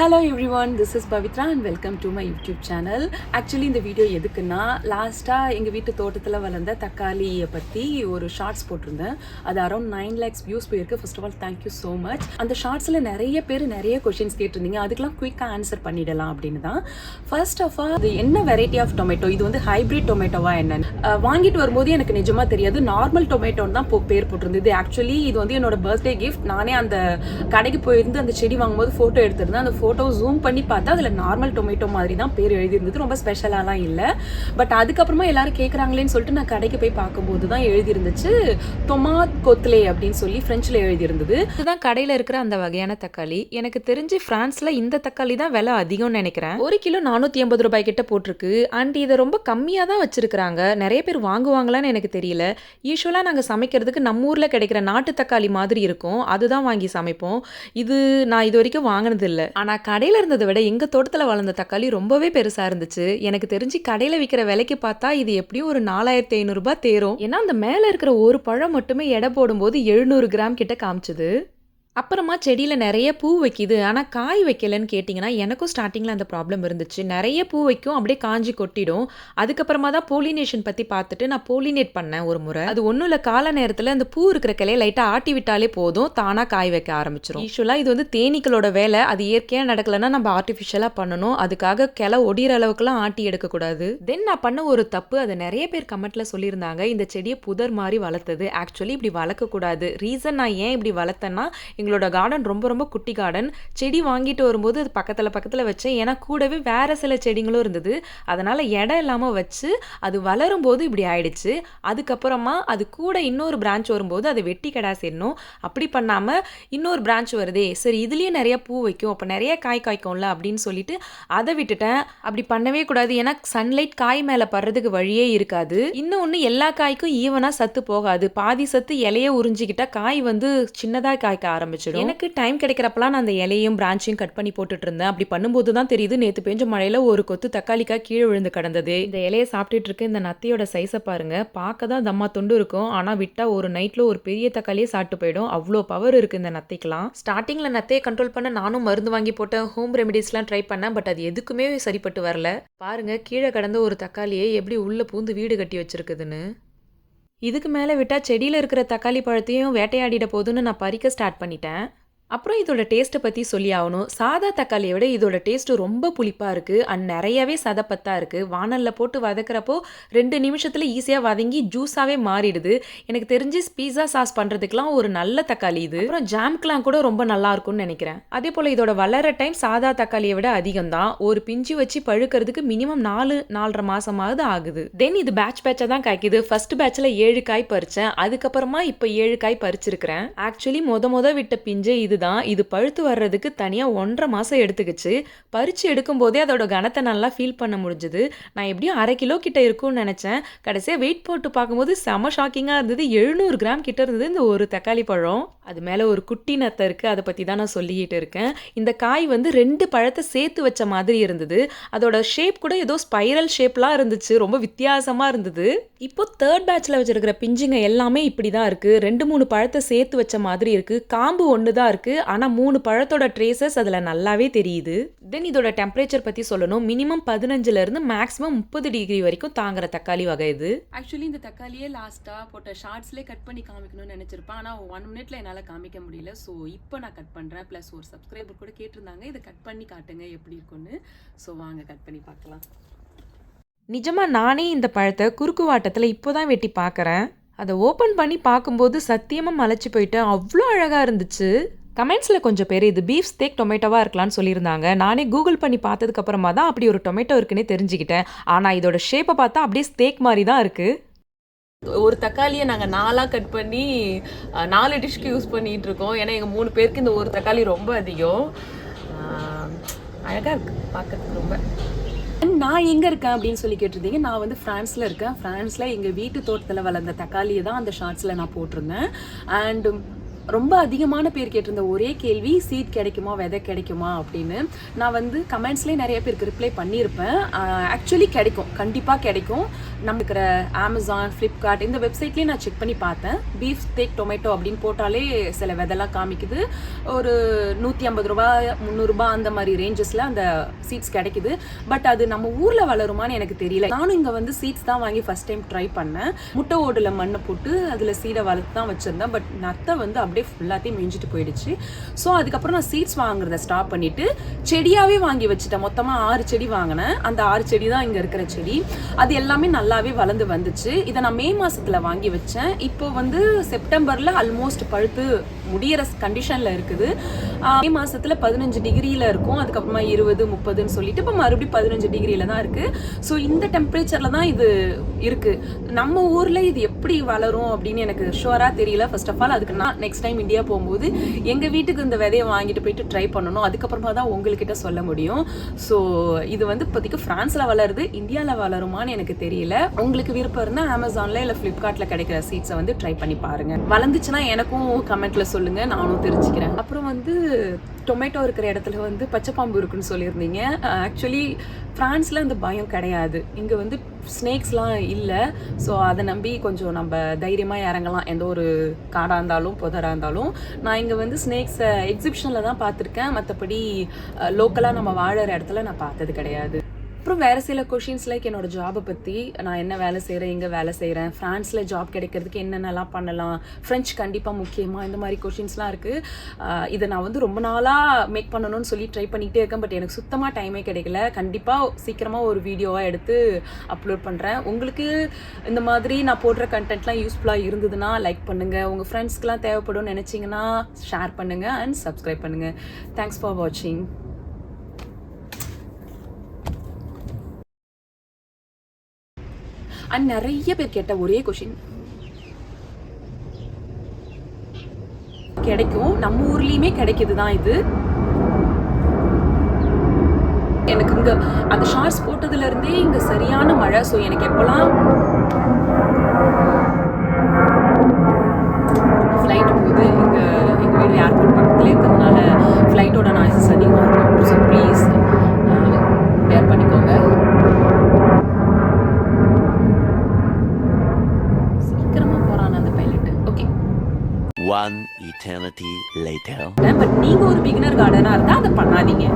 Hello everyone this is Pavithra and welcome to my YouTube channel actually இந்த video எதுக்குன்னா லாஸ்ட்டாக எங்கள் வீட்டு தோட்டத்தில் வளர்ந்த தக்காளியை பற்றி ஒரு ஷார்ட்ஸ் போட்டிருந்தேன். அது அரௌண்ட் நைன் லேக்ஸ் வியூஸ் போயிருக்கு. First of all thank you so much அந்த ஷார்ட்ஸில் நிறைய பேர் நிறைய கொஷின்ஸ் கேட்டிருந்தீங்க. அதுக்கெலாம் குயிக்காக ஆன்சர் பண்ணிடலாம் அப்படின்னு தான். ஃபர்ஸ்ட் ஆஃப் ஆல் இது என்ன வெரைட்டி ஆஃப் டொமேட்டோ இது வந்து ஹைப்ரிட் டொமேட்டோவா என்னன்னு வாங்கிட்டு வரும்போது எனக்கு நிஜமாக தெரியாது. நார்மல் டொமேட்டோன்னு தான் பேர் போட்டிருந்தது. ஆக்சுவலி இது வந்து என்னோட பர்த்டே கிஃப்ட் நானே அந்த கடைக்கு போயிருந்து அந்த செடி வாங்கும்போது ஃபோட்டோ எடுத்திருந்தேன். அந்த ஃபோட்டோ ஜூம் பண்ணி பார்த்தா அதில் நார்மல் டொமேட்டோ மாதிரி தான் பேர் எழுதியிருந்தது. ரொம்ப ஸ்பெஷலாலாம் இல்லை. பட் அதுக்கப்புறமா எல்லாரும் கேட்குறாங்களேன்னு சொல்லிட்டு நான் கடைக்கு போய் பார்க்கும்போது தான் எழுதியிருந்துச்சு. டொமாட் கொத்லே அப்படின்னு சொல்லி ஃப்ரெஞ்சில் எழுதியிருந்தது. இதுதான் கடையில் இருக்கிற அந்த வகையான தக்காளி. எனக்கு தெரிஞ்சு ஃப்ரான்ஸில் இந்த தக்காளி தான் விலை அதிகம்னு நினைக்கிறேன். ஒரு கிலோ நானூற்றி ஐம்பது ரூபாய் கிட்ட போட்டிருக்கு. அண்ட் இதை ரொம்ப கம்மியாக தான் வச்சுருக்கிறாங்க. நிறைய பேர் வாங்குவாங்களான்னு எனக்கு தெரியல. யூஸ்வலாக நாங்கள் சமைக்கிறதுக்கு நம்ம ஊரில் கிடைக்கிற நாட்டு தக்காளி மாதிரி இருக்கும். அதுதான் வாங்கி சமைப்போம். இது நான் இது வரைக்கும் வாங்கினதில்லை. ஆனால் கடையில் இருந்ததை விட எங்கள் தோட்டத்தில் வளர்ந்த தக்காளி ரொம்பவே பெருசாக இருந்துச்சு. எனக்கு தெரிஞ்சு கடையில் விற்கிற விலைக்கு பார்த்தா இது எப்படியும் ஒரு நாலாயிரத்தி ஐநூறுரூபா தேரும். ஏன்னா அந்த மேலே இருக்கிற ஒரு பழம் மட்டுமே எடை போடும்போது எழுநூறு கிராம் கிட்ட காமிச்சது. அப்புறமா செடியில் நிறைய பூ வைக்கிது. ஆனால் காய் வைக்கலன்னு கேட்டிங்கன்னா எனக்கும் ஸ்டார்டிங்கில் அந்த ப்ராப்ளம் இருந்துச்சு. நிறைய பூ வைக்கும் அப்படியே காஞ்சி கொட்டிடும். அதுக்கப்புறமா தான் போலினேஷன் பற்றி பார்த்துட்டு நான் போலினேட் பண்ணேன் ஒரு முறை. அது ஒன்றும் இல்லை கால நேரத்தில் அந்த பூ இருக்கிற கிளையை லைட்டாக ஆட்டி விட்டாலே போதும். தானாக காய் வைக்க ஆரம்பிச்சிடும் யூஸ்வலாக இது வந்து தேனீக்களோட வேலை. அது இயற்கையாக நடக்கலைன்னா நம்ம ஆர்டிஃபிஷியலாக பண்ணணும். அதுக்காக கிளை ஒடிகிற அளவுக்குலாம் ஆட்டி எடுக்கக்கூடாது. தென் நான் பண்ண ஒரு தப்பு அதை நிறைய பேர் கமெண்ட்டில் சொல்லியிருந்தாங்க. இந்த செடியை புதர் மாதிரி வளர்த்தது. ஆக்சுவலி இப்படி வளர்க்கக்கூடாது. ரீசன் நான் ஏன் இப்படி வளர்த்தேன்னா எங்களோட கார்டன் ரொம்ப ரொம்ப குட்டி கார்டன் செடி வாங்கிட்டு வரும்போது அது பக்கத்தில் பக்கத்தில் வச்சேன். ஏன்னா கூடவே வேறு சில செடிங்களும் இருந்தது. அதனால் இடம் இல்லாமல் வச்சு அது வளரும் போது இப்படி ஆயிடுச்சு. அதுக்கப்புறமா அது கூட இன்னொரு பிரான்ச் வரும்போது அதை வெட்டி கடா சேரணும் அப்படி பண்ணாமல் இன்னொரு பிரான்ச் வருதே சரி இதுலேயே நிறைய பூ வைக்கும். அப்போ நிறைய காய் காய்க்கும்ல அப்படின்னு சொல்லிட்டு அதை விட்டுட்டேன். அப்படி பண்ணவே கூடாது. ஏன்னா சன்லைட் காய் மேலே படுறதுக்கு வழியே இருக்காது. இன்னொன்று எல்லா காய்க்கும் ஈவனாக சத்து போகாது. பாதி சத்து இலைய உறிஞ்சிக்கிட்டால் காய் வந்து சின்னதாக காய்க்க ஆரம்பிச்சிடும். எனக்கு டைம் கிடைக்கிறப்பலாம் நான் அந்த இலையும் பிரான்ச்சையும் கட் பண்ணி போட்டுட்டு இருந்தேன் அப்படி பண்ணும்போது தான் தெரியுது நேற்று பெஞ்ச மழையில் ஒரு கொத்து தக்காளிக்காய் கீழே விழுந்து கிடந்தது. இந்த இலையை சாப்பிட்டுட்டு இருக்க இந்த நத்தையோட சைஸை பாருங்க. பார்க்க தான் தம்மா தொண்டு இருக்கும். ஆனால் விட்டால் ஒரு நைட்டில் ஒரு பெரிய தக்காளியே சாப்பிட்டு போயிடும். அவ்வளோ பவர் இருக்கு இந்த நத்தைக்கெல்லாம். ஸ்டார்டிங்கில் நத்தையை கண்ட்ரோல் பண்ண நானும் மருந்து வாங்கி போட்டேன். ஹோம் ரெமிடிஸ்லாம் ட்ரை பண்ணேன். பட் அது எதுக்குமே சரிப்பட்டு வரல. பாருங்க கீழே கடந்த ஒரு தக்காளியை எப்படி உள்ள பூந்து வீடு கட்டி வச்சிருக்குதுன்னு. இதுக்கு மேலே விட்டால் செடியில் இருக்கிற தக்காளி பழத்தையும் வேட்டையாடிட போதுன்னு நான் பறிக்க ஸ்டார்ட் பண்ணிட்டேன். அப்புறம் இதோட டேஸ்ட்டை பற்றி சொல்லி ஆகணும். சாதா தக்காளியை விட இதோட டேஸ்ட்டு ரொம்ப புளிப்பாக இருக்குது அண்ட் நிறையவே சதப்பத்தாக இருக்குது வானலில் போட்டு வதக்குறப்போ ரெண்டு நிமிஷத்தில் ஈஸியாக வதங்கி ஜூஸாகவே மாறிடுது. எனக்கு தெரிஞ்சு பீஸா சாஸ் பண்ணுறதுக்குலாம் ஒரு நல்ல தக்காளி இது. அப்புறம் ஜாம்க்கெலாம் கூட ரொம்ப நல்லா இருக்கும்னு நினைக்கிறேன். அதே போல் இதோட வளர டைம் சாதா தக்காளியை விட அதிகம் தான் ஒரு பிஞ்சு வச்சு பழுக்கிறதுக்கு மினிமம் நாலு நாலரை மாதமாவது ஆகுது. தென் இது பேட்ச் பேட்சாக தான் காய்க்குது. ஃபர்ஸ்ட் பேட்சில் ஏழு காய் பறித்தேன் அதுக்கப்புறமா இப்போ ஏழு காய் பறிச்சிருக்கிறேன். ஆக்சுவலி மொத மொத விட்ட பிஞ்சு இது தான் இது பழுத்து வர்றதுக்கு தனியாக ஒன்றரை மாதம் எடுத்துக்கிச்சு. பறித்து எடுக்கும் போதே அதோட கனத்தை நல்லா ஃபீல் பண்ண முடிஞ்சுது. நான் எப்படியும் அரை கிலோ கிட்ட இருக்கும்னு நினச்சேன். கடைசியாக வெயிட் போட்டு பார்க்கும்போது செம ஷாக்கிங்காக இருந்தது. எழுநூறு கிராம் கிட்ட இருந்தது இந்த ஒரு தக்காளி பழம். அது மேலே ஒரு குட்டி நத்தை இருக்குது அதை பற்றி தான் நான் சொல்லிக்கிட்டு இருக்கேன். இந்த காய் வந்து ரெண்டு பழத்தை சேர்த்து வச்ச மாதிரி இருந்தது. அதோட ஷேப் கூட ஏதோ ஸ்பைரல் ஷேப்லாம் இருந்துச்சு. ரொம்ப வித்தியாசமாக இருந்தது. இப்போ தேர்ட் பேட்சில் வச்சுருக்கிற பிஞ்சுங்க எல்லாமே இப்படி தான் இருக்குது ரெண்டு மூணு பழத்தை சேர்த்து வச்ச மாதிரி இருக்குது காம்பு ஒன்று தான் இருக்குது ஆனால் மூணு பழத்தோட ட்ரேசஸ் அதில் நல்லாவே தெரியுது. தென் இதோட டெம்பரேச்சர் பற்றி சொல்லணும். மினிமம் பதினஞ்சுலேருந்து மேக்ஸிமம் முப்பது டிகிரி வரைக்கும் தாங்குற தக்காளி வகை இது. ஆக்சுவலி இந்த தக்காளியே லாஸ்ட்டாக போட்ட ஷார்ட்ஸ்லேயே கட் பண்ணி காமிக்கணும்னு நினச்சிருப்பேன். ஆனால் ஒன் மினிட்ல என்னால் காமிக்க முடியல. ஸோ இப்போ நான் கட் பண்ணுறேன் ப்ளஸ் ஒரு சப்ஸ்கிரைபர் கூட கேட்டிருந்தாங்க. இதை கட் பண்ணி காட்டுங்க எப்படி இருக்குன்னு ஸோ வாங்க கட் பண்ணி பார்க்கலாம். நிஜமா நானே இந்த பழத்தை குறுக்கு வாட்டத்தில் இப்போ தான் வெட்டி பார்க்குறேன் அதை ஓப்பன் பண்ணி பார்க்கும்போது சத்தியமாக மலைச்சு போயிட்டேன் அவ்வளோ அழகாக இருந்துச்சு. கமெண்ட்ஸில் கொஞ்சம் பேர் இது பீஃப் ஸ்டேக் டொமேட்டோவாக இருக்கலாம்னு சொல்லியிருந்தாங்க. நானே கூகுள் பண்ணி பார்த்ததுக்கு அப்புறமா தான் அப்படி ஒரு டொமேட்டோ இருக்குன்னே தெரிஞ்சுக்கிட்டேன். ஆனால் இதோட ஷேப்பை பார்த்தா அப்படியே ஸ்டேக் மாதிரி தான் இருக்குது ஒரு தக்காளியை நாங்கள் நாலாக கட் பண்ணி நாலு டிஷ்க்கு யூஸ் பண்ணிட்டு இருக்கோம். ஏன்னா எங்கள் மூணு பேருக்கு இந்த ஒரு தக்காளி ரொம்ப அதிகம். அஹ், அழகா இருக்கு பார்க்கறதுக்கு ரொம்ப. நான் எங்கே இருக்கேன் அப்படின்னு சொல்லி கேட்டிருந்தீங்க. நான் வந்து ஃப்ரான்ஸில் இருக்கேன். ஃப்ரான்ஸில் எங்கள் வீட்டு தோட்டத்தில் வளர்ந்த தக்காளியை தான் அந்த ஷார்ட்ஸில் நான் போட்டிருந்தேன். அண்ட் ரொம்ப அதிகமான பேர் கேட்டிருந்த ஒரே கேள்வி சீட் கிடைக்குமா விதை கிடைக்குமா? அப்படின்னு. நான் வந்து கமெண்ட்ஸ்லேயே நிறைய பேருக்கு ரிப்ளை பண்ணியிருப்பேன். ஆக்சுவலி கிடைக்கும். கண்டிப்பாக கிடைக்கும். நம்ம இருக்கிற அமேசான் ஃப்ளிப்கார்ட் இந்த வெப்சைட்லேயே நான் செக் பண்ணி பார்த்தேன். பீஃப் ஸ்டேக் டொமேட்டோ அப்படின்னு போட்டாலே சில விதெல்லாம் காமிக்குது. ஒரு நூற்றி ஐம்பது ரூபா முந்நூறுரூபா அந்த மாதிரி ரேஞ்சஸில் அந்த சீட்ஸ் கிடைக்குது. பட் அது நம்ம ஊரில் வளருமான்னு எனக்கு தெரியல. நானும் இங்கே வந்து சீட்ஸ் தான் வாங்கி ஃபஸ்ட் டைம் ட்ரை பண்ணேன். முட்டை ஓடில் மண்ணை போட்டு அதில் சீடை வளர்த்து தான் வச்சுருந்தேன். பட் நத்தை வந்து அப்படியே ஃபுல்லாத்தையும் மிஞ்சிட்டு போயிடுச்சு. ஸோ அதுக்கப்புறம் நான் சீட்ஸ் வாங்குறத ஸ்டாப் பண்ணிட்டு செடியாகவே வாங்கி வச்சுட்டேன். மொத்தமாக ஆறு செடி வாங்கினேன். அந்த ஆறு செடி தான் இங்கே இருக்கிற செடி. அது எல்லாமே நல்லாவே வளர்ந்து வந்துச்சு. இதை நான் மே மாதத்தில் வாங்கி வச்சேன். இப்போ வந்து செப்டம்பரில் ஆல்மோஸ்ட் பழுத்து முடியிற கண்டிஷனில் இருக்குது. மே மாதத்தில் பதினஞ்சு டிகிரியில் இருக்கும். அதுக்கப்புறமா இருபது முப்பதுன்னு சொல்லிட்டு இப்போ மறுபடியும் பதினஞ்சு டிகிரியில தான் இருக்குது ஸோ இந்த டெம்பரேச்சரில் தான் இது இருக்குது நம்ம ஊரில் இது எப்படி வளரும் அப்படின்னு எனக்கு ஷுவராக தெரியல. ஃபர்ஸ்ட் ஆஃப் ஆல் அதுக்கு நான் நெக்ஸ்ட் டைம் இந்தியா போகும்போது எங்கள் வீட்டுக்கு இந்த விதையை வாங்கிட்டு போயிட்டு ட்ரை பண்ணணும். அதுக்கப்புறமா தான் உங்கள்கிட்ட சொல்ல முடியும். ஸோ இது வந்து இப்போதைக்கு ஃப்ரான்ஸில் வளருது. இந்தியாவில் வளருமான்னு எனக்கு தெரியல. உங்களுக்கு விருப்பம் இருந்தால் அமேசானில் இல்லை ஃப்ளிப்கார்ட்டில் கிடைக்கிற சீட்ஸை வந்து ட்ரை பண்ணி பாருங்க. வளர்ந்துச்சுன்னா எனக்கும் கமெண்ட்ல சொல்லுங்க நானும் தெரிஞ்சுக்கிறேன். அப்புறம் வந்து டொமேட்டோ இருக்கிற இடத்துல வந்து பச்சைப்பாம்பு இருக்குன்னு சொல்லியிருந்தீங்க. ஆக்சுவலி ஃப்ரான்ஸில் அந்த பயம் கிடையாது. இங்கே வந்து ஸ்னேக்ஸ்லாம் இல்லை. ஸோ அதை நம்பி கொஞ்சம் நம்ம தைரியமாக இறங்கலாம். எந்த ஒரு காடாக இருந்தாலும் புதராக இருந்தாலும். நான் இங்கே வந்து ஸ்னேக்ஸை எக்ஸிபிஷனில் தான் பார்த்துருக்கேன். மற்றபடி லோக்கலாக நம்ம வாழற இடத்துல நான் பார்த்தது கிடையாது. அப்புறம் வேறு சில கொஷின்ஸ் லைக் என்னோடய ஜாபை பற்றி நான் என்ன வேலை செய்கிறேன் எங்கே வேலை செய்கிறேன் ஃப்ரான்ஸில் ஜாப் கிடைக்கிறதுக்கு என்னென்னலாம் பண்ணலாம் ஃப்ரெஞ்ச் கண்டிப்பாக முக்கியமாக இந்த மாதிரி கொஷின்ஸ்லாம் இருக்குது இதை நான் வந்து ரொம்ப நாளாக மேக் பண்ணணும்னு சொல்லி ட்ரை பண்ணிகிட்டே இருக்கேன். பட் எனக்கு சுத்தமாக டைமே கிடைக்கல. கண்டிப்பாக சீக்கிரமாக ஒரு வீடியோவாக எடுத்து அப்லோட் பண்ணுறேன் உங்களுக்கு இந்த மாதிரி நான் போடுற கண்டென்ட்லாம் யூஸ்ஃபுல்லாக இருந்ததுன்னா லைக் பண்ணுங்கள் உங்கள் ஃப்ரெண்ட்ஸ்க்குலாம் தேவைப்படும்னு நினச்சிங்கன்னா ஷேர் பண்ணுங்கள் அண்ட் சப்ஸ்கிரைப் பண்ணுங்கள் தேங்க்ஸ் ஃபார் வாட்சிங் அண்ட் நிறைய பேர் கேட்ட ஒரே கொஷின் கிடைக்கும். நம்ம ஊர்லயுமே கிடைக்கிது தான் இது. எனக்கு இங்க அந்த ஷார்ட்ஸ் போட்டதுல இருந்தே இங்க சரியான மழை ஸோ எனக்கு எப்போல்லாம் eternity later. பட் நீங்க ஒரு பிகினர் கார்டனா இருந்தா அதை பண்ணாதீங்க